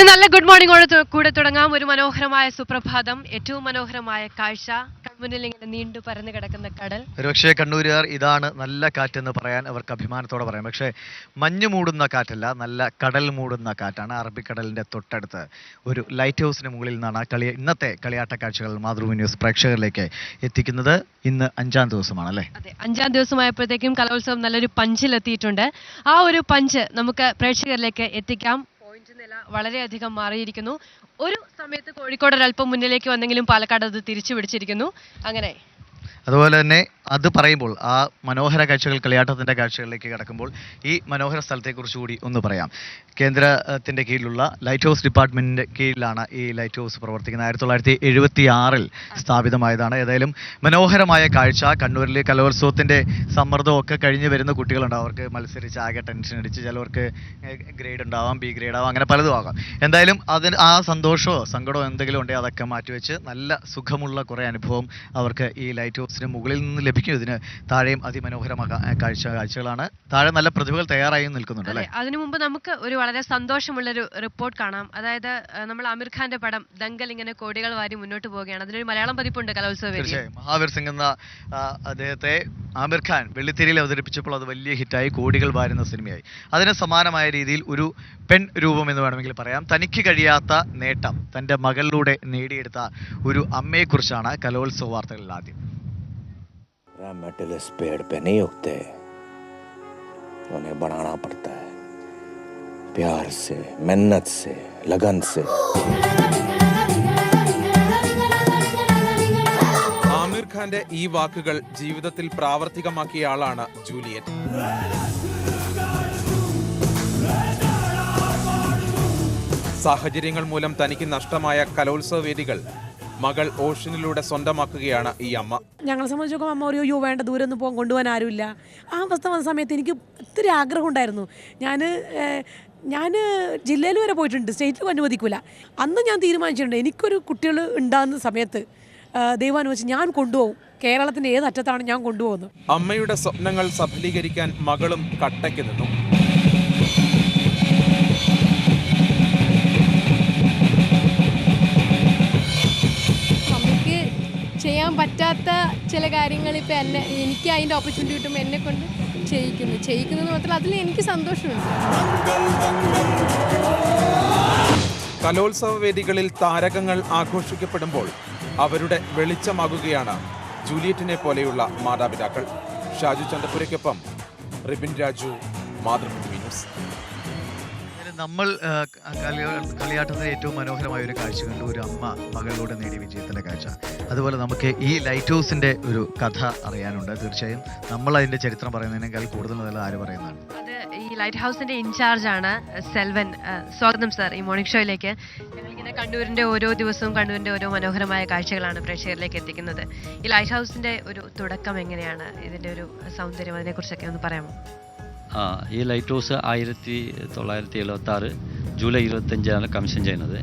ഒരു നല്ല ഗുഡ് മോർണിംഗോട് കൂടെ തുടങ്ങാം. ഒരു മനോഹരമായ സുപ്രഭാതം ഏറ്റവും മനോഹരമായ കാഴ്ച. മുന്നിൽ ഇങ്ങനെ നീണ്ടു പരന്നു കിടക്കുന്ന കടൽ. ഒരുപക്ഷേ കണ്ണൂരുകാർ ഇതാണ് നല്ല കാറ്റെന്ന് പറയാൻ അവർക്ക് അഭിമാനത്തോടെ പറയാം. പക്ഷേ മഞ്ഞ് മൂടുന്ന കാറ്റല്ല നല്ല കടൽ മൂടുന്ന കാറ്റാണ്. അറബിക്കടലിന്റെ തൊട്ടടുത്ത് ഒരു ലൈറ്റ് ഹൗസിന് മുകളിൽ നിന്നാണ് കളി ഇന്നത്തെ കളിയാട്ട കാഴ്ചകൾ മാതൃഭൂമി ന്യൂസ് പ്രേക്ഷകരിലേക്ക് എത്തിക്കുന്നത് ഇന്ന് അഞ്ചാം ദിവസമാണ് അല്ലേ? അതെ അഞ്ചാം ദിവസമായപ്പോഴത്തേക്കും കലോത്സവം നല്ലൊരു പഞ്ചിലെത്തിയിട്ടുണ്ട് ആ ഒരു പഞ്ച് നമുക്ക് പ്രേക്ഷകരിലേക്ക് എത്തിക്കാം. നില വളരെയധികം മാറിയിരിക്കുന്നു. ഒരു സമയത്ത് കോഴിക്കോട് ഒരല്പം മുന്നിലേക്ക് വന്നെങ്കിലും പാലക്കാട് അത് തിരിച്ചു പിടിച്ചിരിക്കുന്നു. അങ്ങനെ അതുപോലെ തന്നെ അത് പറയുമ്പോൾ ആ മനോഹര കാഴ്ചകൾ കളിയാട്ടത്തിന്റെ കാഴ്ചകളിലേക്ക് കടക്കുമ്പോൾ ഈ മനോഹര സ്ഥലത്തെക്കുറിച്ച് കൂടി ഒന്ന് പറയാം. കേന്ദ്രത്തിന്റെ കീഴിലുള്ള ലൈറ്റ് ഹൗസ് ഡിപ്പാർട്ട്മെന്റിന്റെ കീഴിലാണ് ഈ ലൈറ്റ് ഹൗസ് പ്രവർത്തിക്കുന്നത്. ആയിരത്തി തൊള്ളായിരത്തി എഴുപത്തി ആറിൽ സ്ഥാപിതമായതാണ്. ഏതായാലും മനോഹരമായ കാഴ്ച കണ്ണൂരിലെ കലോത്സവത്തിന്റെ സമ്മർദ്ദമൊക്കെ കഴിഞ്ഞ് വരുന്ന കുട്ടികളുണ്ടാവും അവർക്ക് മത്സരിച്ച് ആകെ ടെൻഷൻ അടിച്ച് ചിലവർക്ക് ഗ്രേഡ് ഉണ്ടാവാം ബി ഗ്രേഡ് ആവാം അങ്ങനെ പലതും ആകാം. എന്തായാലും അതിന് ആ സന്തോഷമോ സങ്കടമോ എന്തെങ്കിലും ഉണ്ടെങ്കിൽ അതൊക്കെ മാറ്റിവെച്ച് നല്ല സുഖമുള്ള കുറേ അനുഭവം അവർക്ക് ഈ ലൈറ്റ് ഹൗസിന് മുകളിൽ നിന്ന് ലഭിക്കും. ഇതിന് താഴെയും അതിമനോഹരമായ കാഴ്ച കാഴ്ചകളാണ്. താഴെ നല്ല പ്രതിഭകൾ തയ്യാറായി നിൽക്കുന്നുണ്ട് അല്ലേ? അതിനു മുമ്പ് നമുക്ക് ഒരു വളരെ സന്തോഷമുള്ള ഒരു റിപ്പോർട്ട് കാണാം. അതായത് നമ്മൾ അമീർ ഖാന്റെ പടം ദങ്കൽ ഇങ്ങനെ കോടികൾ വാരി മുന്നോട്ട് പോവുകയാണ്. അതിനൊരു മലയാളം പതിപ്പുണ്ട് കലോത്സവ തീർച്ചയായും. മഹാവീർ സിംഗ് എന്ന അദ്ദേഹത്തെ ആമിർ ഖാൻ വെള്ളിത്തിരിയിൽ അവതരിപ്പിച്ചപ്പോൾ അത് വലിയ ഹിറ്റായി കോടികൾ വാരുന്ന സിനിമയായി. അതിന് സമാനമായ രീതിയിൽ ഒരു പെൺ രൂപം എന്ന് വേണമെങ്കിൽ പറയാം. തനിക്ക് കഴിയാത്ത നേട്ടം തന്റെ മകളിലൂടെ നേടിയെടുത്ത ഒരു അമ്മയെക്കുറിച്ചാണ് കലോത്സവ വാർത്തകളിൽ ആദ്യം. मेटल इस पेड़ पे नहीं उगते उन्हें बढ़ाना पड़ता है प्यार से मेहनत से लगन से ആമിർ ഖാന്റെ ഈ വാക്കുകൾ ജീവിതത്തിൽ പ്രാവർത്തികമാക്കിയ ആളാണ് ജൂലിയറ്റ് സാഹചര്യങ്ങൾ മൂലം തനിക്ക് നഷ്ടമായ കലോത്സവ വേദികൾ മകൾ ഓഷനിലൂടെ സ്വന്തമാക്കുകയാണ് ഈ അമ്മ. ഞങ്ങളെ സംബന്ധിച്ച് നോക്കുമ്പോൾ അമ്മ ഒരു യു വേണ്ട ദൂരെ ഒന്നും പോകാൻ കൊണ്ടുപോകാൻ ആരുമില്ല. ആ അവസ്ഥ വന്ന സമയത്ത് എനിക്ക് ഒത്തിരി ആഗ്രഹം ഉണ്ടായിരുന്നു. ഞാൻ ഞാൻ ജില്ലയിൽ വരെ പോയിട്ടുണ്ട്. സ്റ്റേറ്റിൽ അനുവദിക്കില്ല അന്ന് ഞാൻ തീരുമാനിച്ചിട്ടുണ്ട്. എനിക്കൊരു കുട്ടികൾ ഉണ്ടാകുന്ന സമയത്ത് ദൈവം അനുവദിച്ച് ഞാൻ കൊണ്ടുപോകും. കേരളത്തിന്റെ ഏത് അറ്റത്താണ് ഞാൻ കൊണ്ടുപോകുന്നത്? അമ്മയുടെ സ്വപ്നങ്ങൾ സഫലീകരിക്കാൻ മകളും കട്ടയ്ക്ക് നിന്നു. ചെയ്യാൻ പറ്റാത്ത ചില കാര്യങ്ങൾ ഇപ്പം എന്നെ എനിക്ക് അതിന്റെ ഓപ്പർച്യൂണിറ്റി കിട്ടുമ്പോൾ എന്നെ കൊണ്ട് ചെയ്യിക്കുന്നു. ചെയ്യിക്കുന്നത് മാത്രമല്ല അതിൽ എനിക്ക് സന്തോഷമുണ്ട്. കലോത്സവ വേദികളിൽ താരകങ്ങൾ ആഘോഷിക്കപ്പെടുമ്പോൾ അവരുടെ വെളിച്ചമാകുകയാണ് ജൂലിയറ്റിനെ പോലെയുള്ള മാതാപിതാക്കൾ. ഷാജു ചന്ദപുരയ്ക്കൊപ്പം റിബിൻ രാജു മാതൃഭൂമി. നമ്മൾ കളിയാട്ടത്തിന് ഏറ്റവും മനോഹരമായ ഒരു കാഴ്ച കണ്ടു. ഒരു അമ്മ മകളിലൂടെ നേടിയ വിജയത്തിന്റെ കാഴ്ച. അതുപോലെ നമുക്ക് ഈ ലൈറ്റ് ഹൗസിന്റെ ഒരു കഥ അറിയാനുണ്ട്. തീർച്ചയായും നമ്മൾ അതിന്റെ ചരിത്രം പറയുന്നതിനേക്കാൾ കൂടുതൽ നല്ല ആര് പറയുന്നതാണ്. അത് ഈ ലൈറ്റ് ഹൗസിന്റെ ഇൻചാർജ് ആണ് സെൽവൻ സ്വാഗതം സാർ ഈ മോർണിംഗ് ഷോയിലേക്ക് ഞങ്ങളിങ്ങനെ കണ്ണൂരിന്റെ ഓരോ ദിവസവും കണ്ണൂരിന്റെ ഓരോ മനോഹരമായ കാഴ്ചകളാണ് പ്രേക്ഷകരിലേക്ക് എത്തിക്കുന്നത്. ഈ ലൈറ്റ് ഹൗസിന്റെ ഒരു തുടക്കം എങ്ങനെയാണ്? ഇതിന്റെ ഒരു സൗന്ദര്യം അതിനെക്കുറിച്ചൊക്കെ ഒന്ന് പറയാമോ? ആ ഈ ലൈറ്റ് ഹൗസ് ആയിരത്തി തൊള്ളായിരത്തി എഴുപത്തി ആറ് ജൂലൈ ഇരുപത്തഞ്ചാണ് കമ്മീഷൻ ചെയ്യുന്നത്.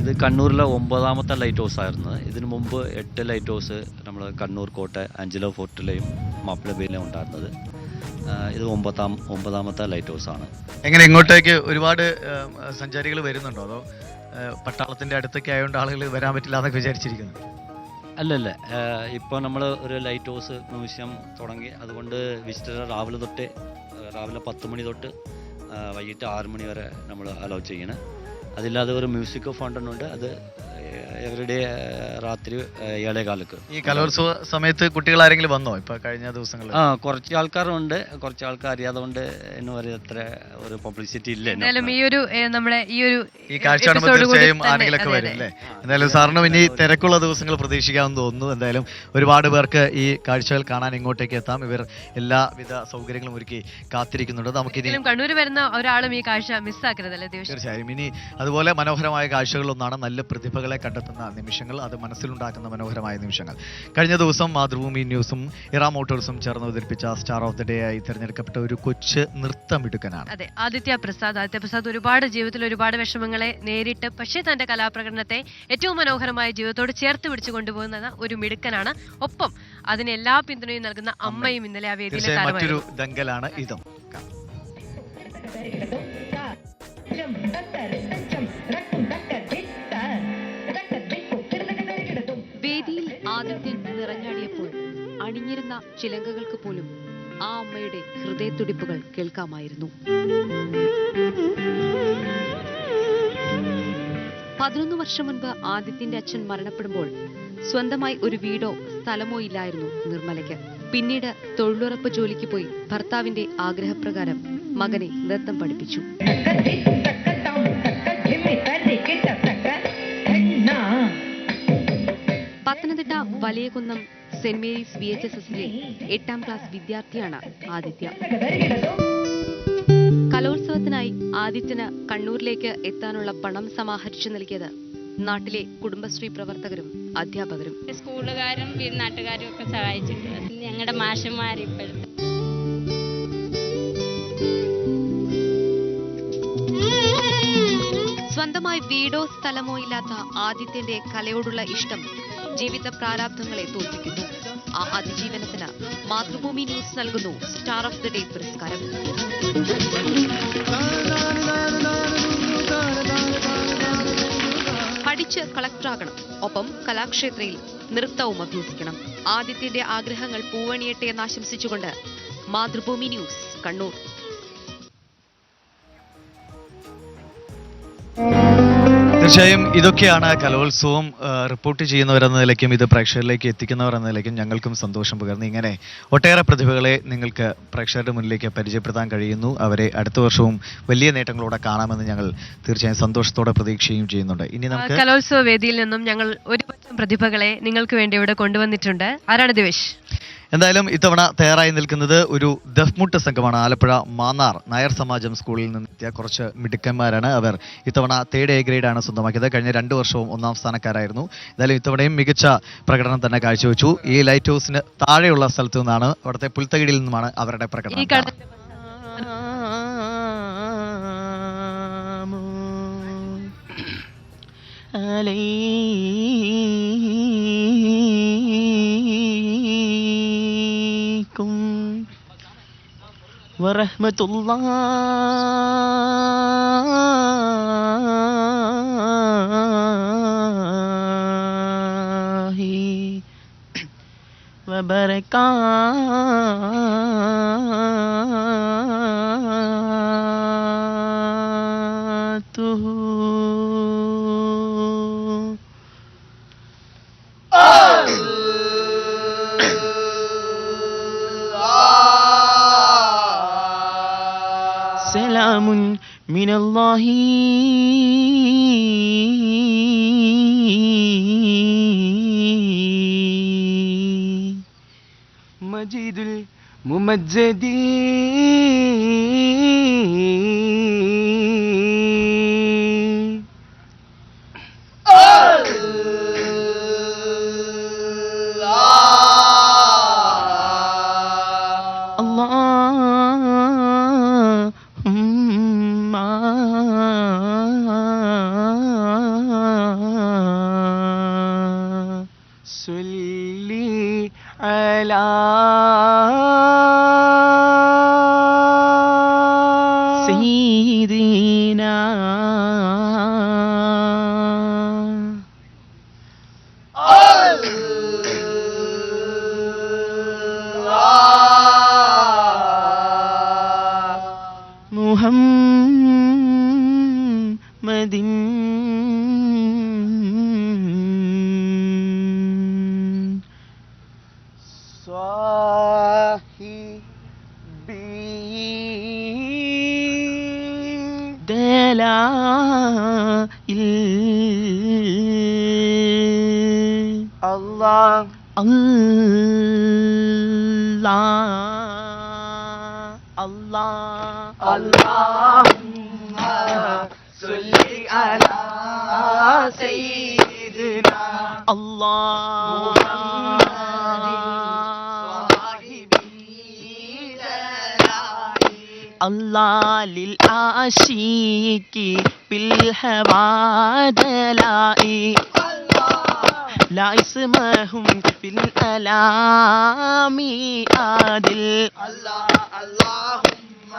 ഇത് കണ്ണൂരിലെ ഒമ്പതാമത്തെ ലൈറ്റ് ഹൗസ് ആയിരുന്നു. ഇതിനു മുമ്പ് എട്ട് ലൈറ്റ് ഹൗസ് നമ്മൾ കണ്ണൂർ കോട്ട അഞ്ചലോ ഫോർട്ടിലെയും മാപ്പിളബയിലും ഉണ്ടായിരുന്നത്. ഇത് ഒമ്പതാം ഒമ്പതാമത്തെ ലൈറ്റ് ഹൗസ് ആണ്. എങ്ങനെ ഇങ്ങോട്ടേക്ക് ഒരുപാട് സഞ്ചാരികൾ വരുന്നുണ്ടോ? അതോ പട്ടാളത്തിന്റെ അടുത്തൊക്കെ ആയതുകൊണ്ട് ആളുകൾ വരാൻ പറ്റില്ല എന്നൊക്കെ വിചാരിച്ചിരിക്കുന്നു. അല്ലല്ല ഇപ്പോൾ നമ്മൾ ഒരു ലൈറ്റ് ഹൗസ് മ്യൂസിയം തുടങ്ങി. അതുകൊണ്ട് വിസിറ്റർ രാവിലെ തൊട്ട് രാവിലെ പത്ത് മണി തൊട്ട് വൈകിട്ട് ആറ് മണി വരെ നമ്മൾ അലോ ചെയ്യണം. അതില്ലാതെ ഒരു മ്യൂസിക് ഫണ്ടുണ്ട് അത് എവറിഡേ രാത്രി ഏഴേ ഏഴേകാലക്ക് ഈ കലോത്സവ സമയത്ത് കുട്ടികൾ ആരെങ്കിലും വന്നോ? ഇപ്പൊ കഴിഞ്ഞ ദിവസങ്ങളിൽ ആ കുറച്ച് ആൾക്കാരുണ്ട്. കുറച്ച് ആൾക്കാർ അറിയാതുകൊണ്ട് എന്ന് പറയുന്നത് അത്ര ഒരു പബ്ലിസിറ്റി ഇല്ല എന്നാലും എന്തായാലും ഈ ഒരു നമ്മുടെ ഈ ഒരു ഈ കാഴ്ച തീർച്ചയായും ആരെങ്കിലൊക്കെ വരും. അല്ലേ? എന്തായാലും സാറിനും ഇനി തിരക്കുള്ള ദിവസങ്ങൾ പ്രതീക്ഷിക്കാമെന്ന് തോന്നുന്നു. എന്തായാലും ഒരുപാട് പേർക്ക് ഈ കാഴ്ചകൾ കാണാൻ ഇങ്ങോട്ടേക്ക് എത്താം. ഇവർ എല്ലാവിധ സൗകര്യങ്ങളും ഒരുക്കി കാത്തിരിക്കുന്നുണ്ട്. നമുക്കിനി ഇനി കണ്ണൂർ വരുന്ന ഒരാളും ഈ കാഴ്ച മിസ്സാക്കരുതല്ലേ തീർച്ചയായും. ഇനി അതുപോലെ മനോഹരമായ കാഴ്ചകളൊന്നാണ്. നല്ല പ്രതിഭകളെ കണ്ടെത്തുന്ന നിമിഷങ്ങൾ അത് മനസ്സിലുണ്ടാക്കുന്ന മനോഹരമായ നിമിഷങ്ങൾ. കഴിഞ്ഞ ദിവസം മാതൃഭൂമി ന്യൂസും ഇറാ മോട്ടോഴ്സും ചേർന്ന് അവതരിപ്പിച്ച സ്റ്റാർ ഓഫ് ദി ഡേ ആയി തിരഞ്ഞെടുക്കപ്പെട്ട ഒരു കൊച്ചു നൃത്തമിടുക്കനാണ്. അതെ ആദിത്യ പ്രസാദ്. ആദിത്യ പ്രസാദ് ഒരുപാട് ജീവിതത്തിൽ ഒരുപാട് വിഷമങ്ങളെ നേരിട്ട് പക്ഷേ തന്റെ കലാപ്രകടനത്തെ ഏറ്റവും മനോഹരമായ ജീവിതത്തോട് ചേർത്ത് പിടിച്ചു കൊണ്ടുപോകുന്ന ഒരു മിടുക്കനാണ്. ഒപ്പം അതിന് എല്ലാ പിന്തുണയും നൽകുന്ന അമ്മയും. ഇന്നലെ ആ വേദിയിലെ മറ്റൊരു ദങ്കലാണ് ഇതും. ചിലങ്കകൾക്ക് പോലും ആ അമ്മയുടെ ഹൃദയത്തുടിപ്പുകൾ കേൾക്കാമായിരുന്നു. പതിനൊന്ന് വർഷം മുൻപ് ആദിത്യന്റെ അച്ഛൻ മരണപ്പെടുമ്പോൾ സ്വന്തമായി ഒരു വീടോ സ്ഥലമോ ഇല്ലായിരുന്നു നിർമ്മലയ്ക്ക്. പിന്നീട് തൊഴിലുറപ്പ് ജോലിക്ക് പോയി ഭർത്താവിന്റെ ആഗ്രഹപ്രകാരം മകനെ നൃത്തം പഠിപ്പിച്ചു. Pathanamthitta Valiyakunnam saint Mary's V H S എസിലെ എട്ടാം ക്ലാസ് വിദ്യാർത്ഥിയാണ് ആദിത്യ. കലോത്സവത്തിനായി ആദിത്യന് കണ്ണൂരിലേക്ക് എത്താനുള്ള പണം സമാഹരിച്ചു നൽകിയത് നാട്ടിലെ കുടുംബശ്രീ പ്രവർത്തകരും അധ്യാപകരും. സ്കൂളുകാരും നാട്ടുകാരും ഒക്കെ സഹായിച്ചിട്ടുണ്ട്. ഞങ്ങളുടെ മാഷന്മാർ ഇപ്പോഴത്തെ സ്വന്തമായി വീടോ സ്ഥലമോ ഇല്ലാത്ത ആദിത്യന്റെ കലയോടുള്ള ഇഷ്ടം ജീവിത പ്രാരാബ്ധങ്ങളെ തോൽപ്പിക്കുന്നു. ആ അതിജീവനത്തിന് മാതൃഭൂമി ന്യൂസ് നൽകുന്നു. സ്റ്റാർ ഓഫ് ദി ഡേ പുരസ്കാരം. പഠിച്ച് കളക്ടറാകണം. ഒപ്പം കലാക്ഷേത്രയിൽ നൃത്തവും അഭ്യസിക്കണം. ആദിത്യന്റെ ആഗ്രഹങ്ങൾ പൂവണിയട്ടെ എന്ന് ആശംസിച്ചുകൊണ്ട് മാതൃഭൂമി ന്യൂസ് കണ്ണൂർ. തീർച്ചയായും ഇതൊക്കെയാണ് കലോത്സവം റിപ്പോർട്ട് ചെയ്യുന്നവരെന്ന നിലയ്ക്കും ഇത് പ്രേക്ഷകരിലേക്ക് എത്തിക്കുന്നവരെന്ന നിലയ്ക്കും ഞങ്ങൾക്കും സന്തോഷം പകർന്നു ഇങ്ങനെ ഒട്ടേറെ പ്രതിഭകളെ നിങ്ങൾക്ക് പ്രേക്ഷകരുടെ മുന്നിലേക്ക് പരിചയപ്പെടുത്താൻ കഴിയുന്നു. അവരെ അടുത്ത വർഷവും വലിയ നേട്ടങ്ങളോടെ കാണാമെന്ന് ഞങ്ങൾ തീർച്ചയായും സന്തോഷത്തോടെ പ്രതീക്ഷയും ചെയ്യുന്നുണ്ട്. ഇനി നമുക്ക് കലോത്സവ വേദിയിൽ നിന്നും ഞങ്ങൾ ഒരു പ്രതിഭകളെ നിങ്ങൾക്ക് വേണ്ടി ഇവിടെ കൊണ്ടുവന്നിട്ടുണ്ട്. ആരാണ് ദിവേഷ് എന്തായാലും ഇത്തവണ തയ്യാറായി നിൽക്കുന്നത് ഒരു ദഫ്മുട്ട് സംഘമാണ്. ആലപ്പുഴ മാന്നാർ നായർ സമാജം സ്കൂളിൽ നിന്നെത്തിയ കുറച്ച് മിടുക്കന്മാരാണ് അവർ. ഇത്തവണ തേർഡ് എ ഗ്രേഡ് ആണ് സ്വന്തമാക്കിയത്. കഴിഞ്ഞ രണ്ട് വർഷവും ഒന്നാം സ്ഥാനക്കാരായിരുന്നു. എന്തായാലും ഇത്തവണയും മികച്ച പ്രകടനം തന്നെ കാഴ്ചവെച്ചു. ഈ ലൈറ്റ് ഹൗസിന് താഴെയുള്ള സ്ഥലത്തു നിന്നാണ് അവിടുത്തെ പുൽത്തകിടിയിൽ നിന്നുമാണ് അവരുടെ പ്രകടനം. കട ورحمۃ اللہ وبرکاتہ من الله. مجيد الممجد Love. الله. الله. الله اللهم صل على سيدنا الله. الله للعاشق بالهوى دلائي. لا اسمهم في الألام عادل الله اللهم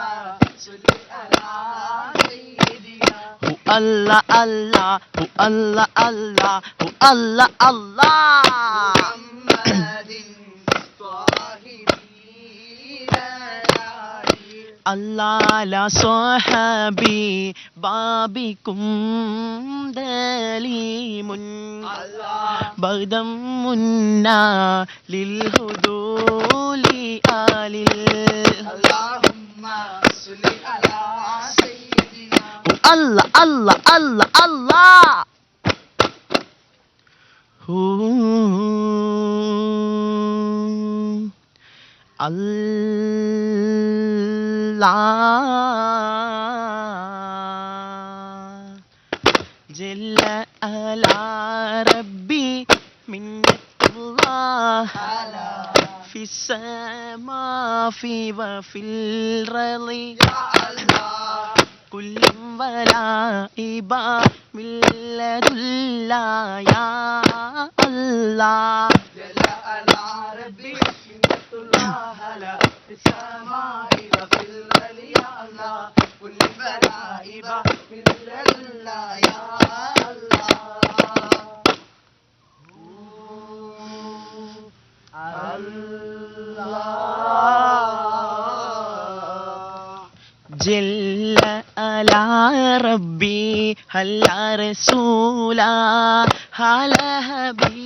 صل على سيدنا هو الله الله هو الله الله هو الله الله. محمد الله لصحبي بابكم دليم بغدا منا للهدول آل اللهم صل على سيدنا الله الله الله الله هو الله جل على ربي منة الله في السماء في وفي الرضي كل ولا إبا من لدن الله يا الله. جل على ربي منة الله في السماء وفي الرضي لنا كل بلائبة مثلنا يا الله. الله جل على ربي هلا رسولا؟ هلا حبيبي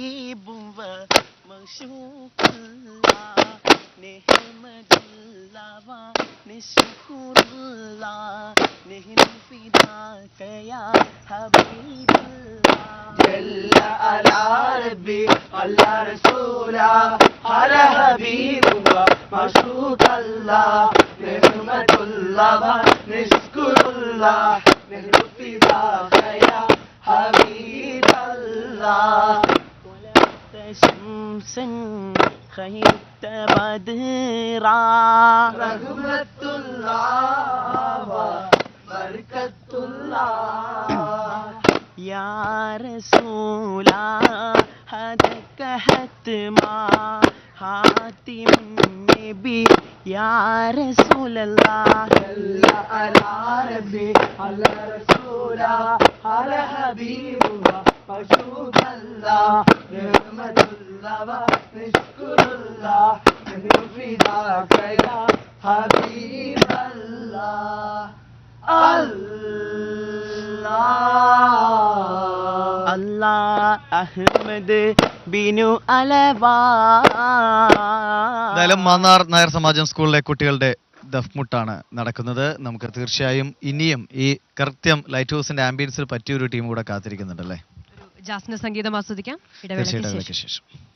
حبيب الله جل على ربي على رسولا على حبيب ومشوق الله نحمد الله ونشكر الله نحن فداك يا حبيب الله ولدت شمسا خيرت بدرا رحمة الله وبركة الله یا رسول حد کہت ماں حاتم نبی، یا رسول اللہ اللہ علی ربی اللہ رسولا علی حبیب مشوق اللہ، رحمت اللہ و نشکر اللہ حبیب اللہ اللہ അഹമ്മദ് ബിനു അലവാ. എന്തായാലും മാന്നാർ നായർ സമാജം സ്കൂളിലെ കുട്ടികളുടെ ദഫ്മുട്ടാണ് നടക്കുന്നത്. നമുക്ക് തീർച്ചയായും ഇനിയും ഈ കൃത്യം ലൈറ്റ് ഹൗസിന്റെ ആംബിയൻസിൽ പറ്റിയൊരു ടീം കൂടെ കാത്തിരിക്കുന്നുണ്ടല്ലേ? ജാസ്ന സംഗീതം ആസ്വദിക്കാം. ഇടവേളയ്ക്ക് ശേഷം.